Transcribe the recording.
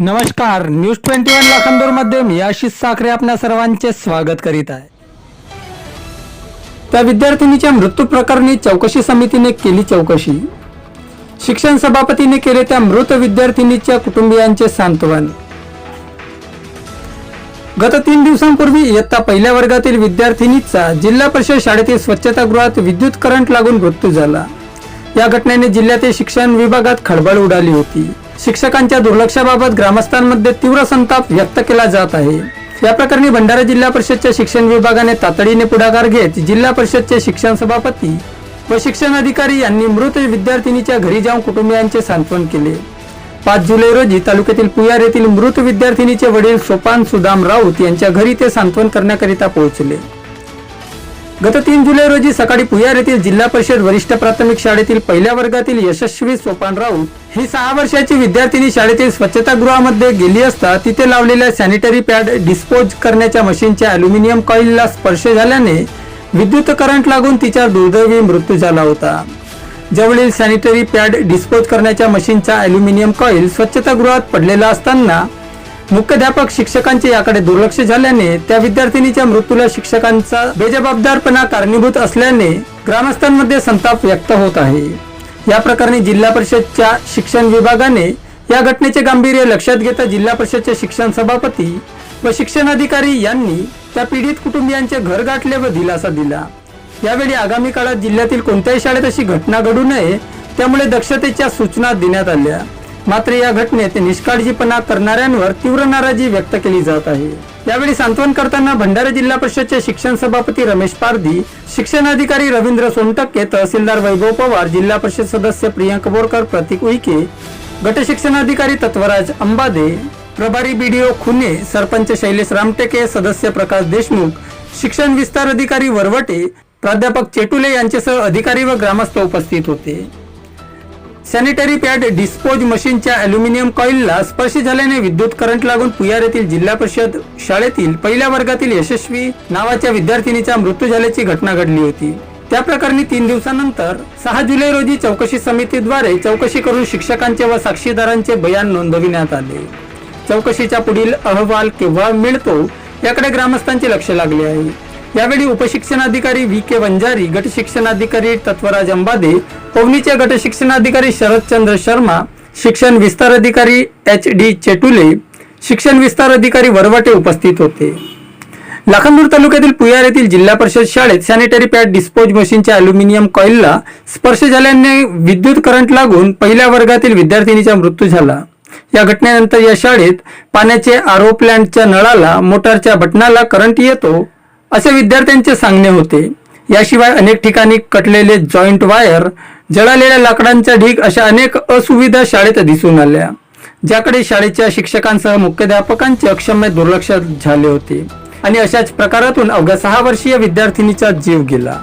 नमस्कार news twenty one लाखांदूरमध्ये मी आशिष साखरे आपल्या सर्वांचे स्वागत करीत आहे. त्या विद्यार्थिनीच्या मृत्यू प्रकरणी चौकशी समितीने केली चौकशी. शिक्षण सभापतीने केले त्या मृत विद्यार्थिनीच्या कुटुंबियांचे सांत्वन. गत तीन दिवसांपूर्वी इयत्ता पहिल्या वर्गातील विद्यार्थिनीचा जिल्हा परिषद शाळेतील स्वच्छतागृहात विद्युत करंट लागून मृत्यू झाला. या घटनेने जिल्ह्यातील शिक्षण विभागात खळबळ उडाली होती. शिक्षकांच्या दुर्लक्षाबाबत ग्रामस्थांमध्ये तीव्र संताप व्यक्त केला जात आहे. या प्रकरणी भंडारा जिल्हा परिषदच्या शिक्षण विभागाने तातडीने पुढाकार घेत जिल्हा परिषदचे शिक्षण सभापती व शिक्षण अधिकारी यांनी मृत विद्यार्थिनीच्या घरी जाऊन कुटुंबियांचे सांत्वन केले. पाच जुलै रोजी तालुक्यातील पुयार येथील मृत विद्यार्थिनीचे वडील सोपान सुदाम राऊत यांच्या घरी ते सांत्वन करण्याकरिता पोहोचले. गत तीन जुलै रोजी सकाळी पुयार येथील जिल्हा परिषद वरिष्ठ प्राथमिक शाळेतील पहिल्या वर्गातील यशस्वी सोपान राऊत ही सहा वर्षाची विद्यार्थिनी शाळेतील स्वच्छतागृहामध्ये गेली असता तिथे लावलेल्या सॅनिटरी पॅड डिस्पोज करण्याच्या मशीनच्या अल्युमिनियम कॉईलला स्पर्श झाल्याने विद्युत करंट लागून तिचा दुर्दैवी मृत्यू झाला होता. जवळील सॅनिटरी पॅड डिस्पोज करण्याच्या मशीनचा अल्युमिनियम कॉईल स्वच्छतागृहात पडलेला असताना मुख्याध्यापक शिक्षकांचे याकडे दुर्लक्ष झाल्याने त्या विद्यार्थिनीच्या मृत्यूला शिक्षकांचा बेजबाबदारपणा कारणीभूत असल्याने ग्रामस्थांमध्ये संताप व्यक्त होत आहे. या प्रकरणी जिल्हा परिषदच्या शिक्षण विभागाने या घटनेचे गांभीर्य लक्षात घेता जिल्हा परिषदचे शिक्षण सभापती व शिक्षण अधिकारी यांनी त्या पीडित कुटुंबियांचे घर गाठले व दिलासा दिला. यावेळी आगामी काळात जिल्ह्यातील कोणत्याही शाळेत अशी घटना घडू नये त्यामुळे दक्षतेच्या सूचना देण्यात आल्या. मात्र या घटनेत निष्काळजीपणा करणाऱ्यांवर तीव्र नाराजी व्यक्त केली जात आहे. यावेळी सांत्वन करताना भंडारा जिल्हा परिषदचे शिक्षण सभापती रमेश पारधी शिक्षण अधिकारी रवींद्र सोनटक्के तहसीलदार वैभव पवार जिल्हा परिषद सदस्य प्रियांक बोरकर प्रतीक उईके गट शिक्षणाधिकारी तत्वराज अंबादे प्रभारी बीडीओ खुने सरपंच शैलेश रामटेके सदस्य प्रकाश देशमुख शिक्षण विस्तार अधिकारी वरवटे प्राध्यापक चेटुले यांच्यासह अधिकारी व ग्रामस्थ उपस्थित होते. सॅनिटरी पॅड डिस्पोज मशीनच्या अल्युमिनियम कॉईलला स्पर्श झाल्याने विद्युत करंट लागून पुयार येथील जिल्हा परिषद शाळेतील पहिल्या वर्गातील यशस्वी नावाच्या विद्यार्थिनीचा मृत्यू झाल्याची घटना घडली होती. त्या प्रकरणी तीन दिवसानंतर सहा जुलै रोजी चौकशी समितीद्वारे चौकशी करून शिक्षकांचे व साक्षीदारांचे बयान नोंदविण्यात आले. चौकशीचा पुढील अहवाल केव्हा मिळतो याकडे ग्रामस्थांचे लक्ष लागले आहे. यावेळी उपशिक्षणाधिकारी व्ही के वंजारी गट शिक्षणाधिकारी तत्वराज अंबादे पवनीचे गट शिक्षणाधिकारी शरदचंद्र शर्मा शिक्षण विस्तार अधिकारी एच डी चेटुले शिक्षण विस्तार अधिकारी वरवटे उपस्थित होते. लाखांदूर तालुक्यातील पुयार येथील जिल्हा परिषद शाळेत सॅनिटरी पॅड डिस्पोज मशीनच्या अल्युमिनियम कॉईलला स्पर्श झाल्याने विद्युत करंट लागून पहिल्या वर्गातील विद्यार्थिनीचा मृत्यू झाला. या घटनेनंतर या शाळेत पाण्याचे आरो प्लांटच्या नळाला मोटारच्या बटनाला करंट येतो असे विद्यार्थ्यांचे सांगणे होते. याशिवाय अनेक ठिकाणी कटलेले जॉईंट वायर जळालेल्या लाकडांच्या ढीग अशा अनेक असुविधा शाळेत दिसून आल्या ज्याकडे शाळेच्या शिक्षकांसह मुख्याध्यापकांचे अक्षम्य दुर्लक्ष झाले होते. आणि अशाच प्रकारातून अवघ्या सहा वर्षीय विद्यार्थिनीचा जीव गेला.